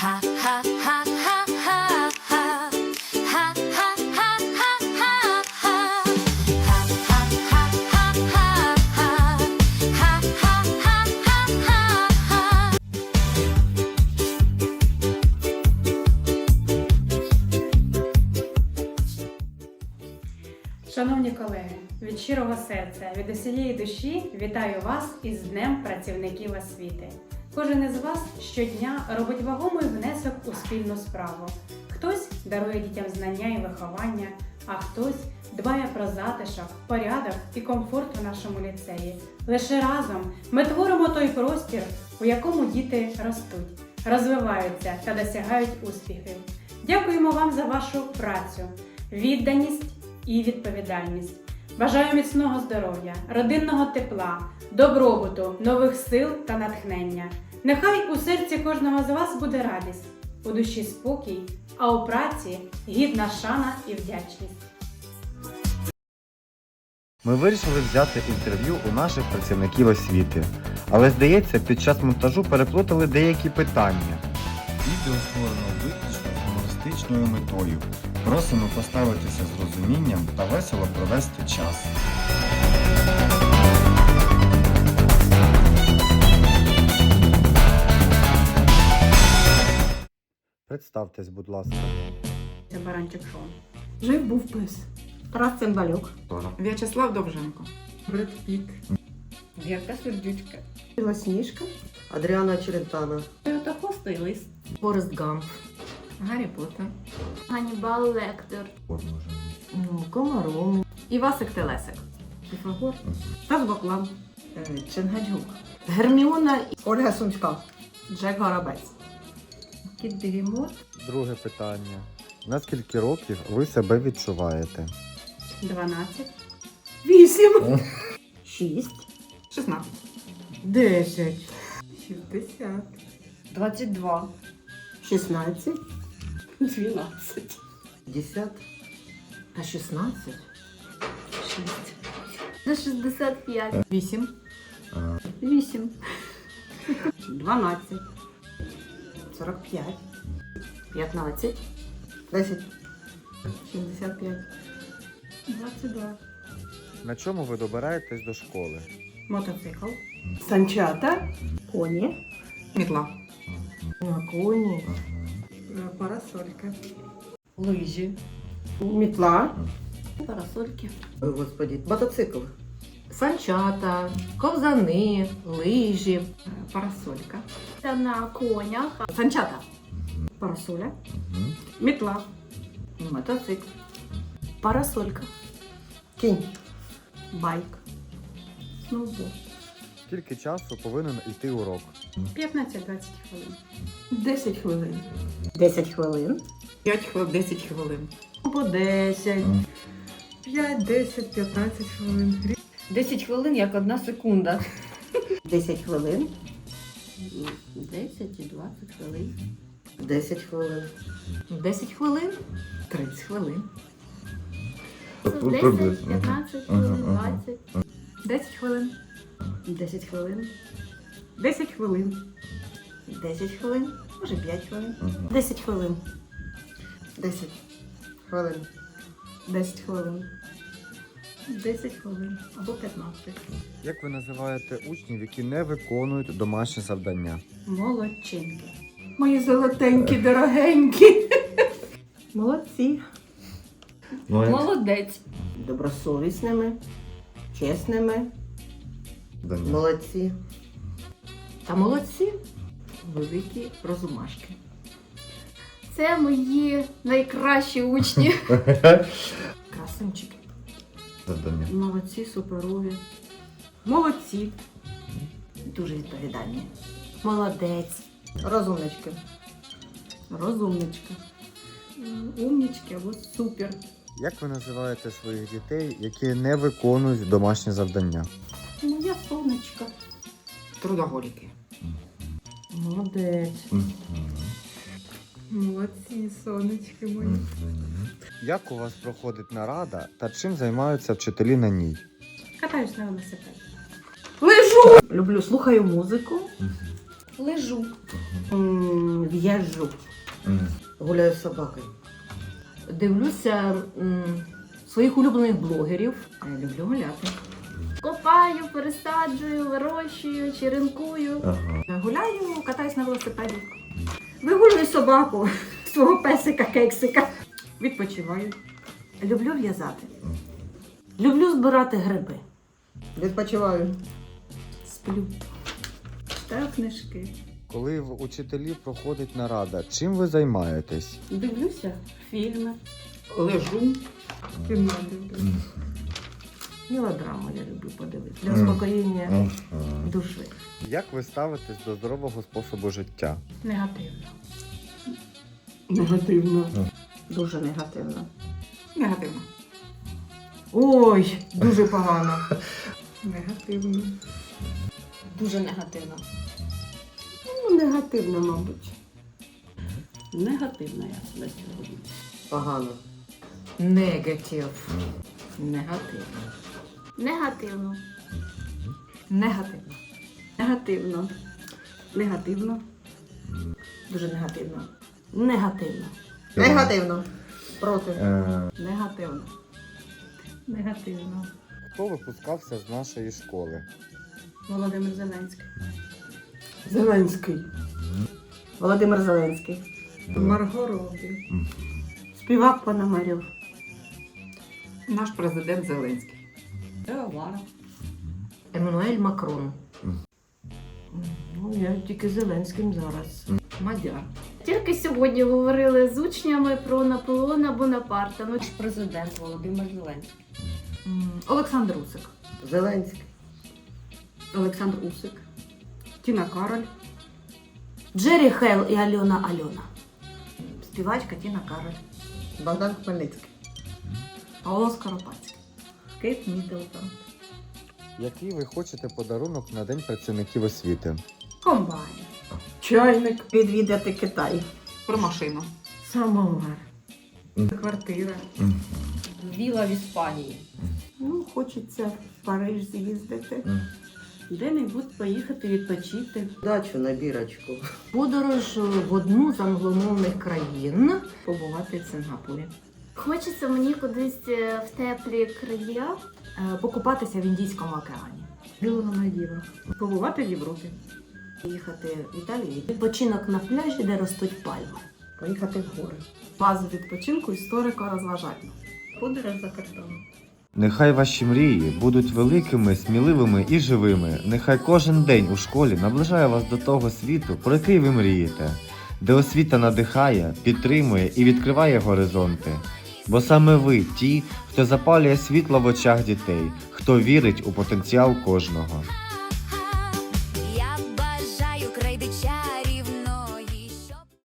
Шановні колеги, від щирого серця, від усієї душі вітаю вас із Днем працівників освіти. Кожен із вас щодня робить вагомий внесок у спільну справу. Хтось дарує дітям знання і виховання, а хтось дбає про затишок, порядок і комфорт у нашому ліцеї. Лише разом ми творимо той простір, у якому діти ростуть, розвиваються та досягають успіхів. Дякуємо вам за вашу працю, відданість і відповідальність. Бажаю міцного здоров'я, родинного тепла, добробуту, нових сил та натхнення. Нехай у серці кожного з вас буде радість, у душі спокій, а у праці гідна шана і вдячність. Ми вирішили взяти інтерв'ю у наших працівників освіти, але здається, під час монтажу переплутали деякі питання. Відео створено з метою. Просимо поставитися з розумінням та весело провести час. Представтесь, будь ласка. Це баранчик шоу. Жив був пес. Тарас Цимбалюк. В'ячеслав Довженко. Бред Піт. Вірка Сердючка. Білосніжка. Адріана Челентана. Тойота і лист. Форест Гамп. Гаррі Поттер. Ганнібал Лектор. Ну, Комаром. Івасик Телесик. Піфагор. Стас Баклан. Чингачгук. Герміона і Ольга Сумська. Джек Горобець. Кіт Бігемот. Друге питання. Наскільки років ви себе відчуваєте? 12, Вісім. Шість. 16. Десять. 60. 22. Шістнадцять. 12. Десят. А шістнадцять? 6. До 65. Вісім. Вісім. Дванадцять. Сорок п'ять. П'ятнадцять. Десять. Шістдесят п'ять. 22. На чому ви добираєтесь до школи? Мотоцикл, Санчата. Коні. Мітла. На коні. Парасолька. Лижі. Мітла. Парасольки. Ой, Господи, мотоцикл. Санчата, ковзани, лижі. Парасолька. Та на конях. Санчата. Парасоля. Мітла. Мотоцикл. Парасолька. Кінь. Байк. Сноуборд. Скільки часу повинен йти урок? 15-20 хвилин. 10 хвилин. 10 хвилин. 5 хвилин, 10 хвилин. По 10. 5, 10, 15 хвилин. 10 хвилин як одна секунда. 10 хвилин. 10 і 20 хвилин. 10 хвилин. 10 хвилин. 30 хвилин. 10, 15, хвилин, 20. 10 хвилин. 10 хвилин. 10 хвилин. 10 хвилин. Може 5 хвилин. 10 хвилин. 10 хвилин. 10 хвилин. 10 хвилин. Або 15. Як ви називаєте учнів, які не виконують домашні завдання? Молодчинки. Мої золотенькі, дорогенькі. Молодці. Молодець. Добросовісними. Чесними. Молодці. Та молодці. Великі розумашки. Це мої найкращі учні. Красунчики. Завдання. Молодці, суперові. Молодці. Дуже відповідальні. Молодець. Розумнички. Розумничка. Умнічки або супер. Як ви називаєте своїх дітей, які не виконують домашні завдання? Сонечка. Трудоголіки. Молодець. Молодці, сонечки мої. Як у вас проходить нарада та чим займаються вчителі на ній? Катаюсь на велосипеді. Лежу. Люблю, слухаю музику. Лежу. М, В'їжджу. Гуляю з собакою. Дивлюся м, своїх улюблених блогерів. Е, Люблю гуляти. Копаю, пересаджую, вирощую, черенкую. Ага. Гуляю, катаюсь на велосипеді. Вигулюю собаку, свого песика кексика. Відпочиваю. Люблю в'язати. Люблю збирати гриби. Відпочиваю. Сплю. Читаю книжки. Коли в учителів проходить нарада, чим ви займаєтесь? Дивлюся фільми. Лежу. Кіно дивлюсь. Мелодраму я люблю подивитися. Для успокоєння душі. Як ви ставитесь до здорового способу життя? Негативно. Негативно. Дуже негативно. Негативно. Ой, дуже погано. Негативно. Дуже негативно. Ну, негативно, мабуть. Негативно я себе сьогодні. Погано. Негатив. Негатив. Негативно. Негативно. Негативно. Негативно. Дуже негативно. Негативно. Негативно. Проти. Е, Негативно. Негативно. Хто випускався з нашої школи? Володимир Зеленський. Зеленський. Володимир Зеленський. Марго Робі. Співак Пономарьов. Наш президент Зеленський. Еммануель Макрон. Ну, я тільки Зеленським зараз. Мадяр. Тільки сьогодні говорили з учнями про Наполеона Бонапарта. Ну, Президент Володимир Зеленський. Олександр Усик. Зеленський. Олександр Усик. Тіна Кароль. Джері Хейл і Альона Альона. Співачка Тіна Кароль. Богдан Хмельницький. Павло Скоропадський. Кейт Міддлтон. Який ви хочете подарунок на День працівників освіти? Комбайн. Чайник. Відвідати Китай. Про машину. Самовар. Квартира. Віла в Іспанії. Ну, хочеться в Париж з'їздити. Де-небудь поїхати відпочити. Дачу на бірочку. Подорож в одну з англомовних країн. Побувати в Сингапурі. Хочеться мені кудись е, в теплі края. Е, Покупатися в Індійському океані. Жила на Мальдівах. Побувати в Європі. Їхати в Італію. Відпочинок на пляжі, де ростуть пальми. Поїхати в гори. Базу відпочинку історико-розважальну. Подорож за кордоном. Нехай ваші мрії будуть великими, сміливими і живими. Нехай кожен день у школі наближає вас до того світу, про який ви мрієте, де освіта надихає, підтримує і відкриває горизонти. Бо саме ви ті, хто запалює світло в очах дітей, хто вірить у потенціал кожного.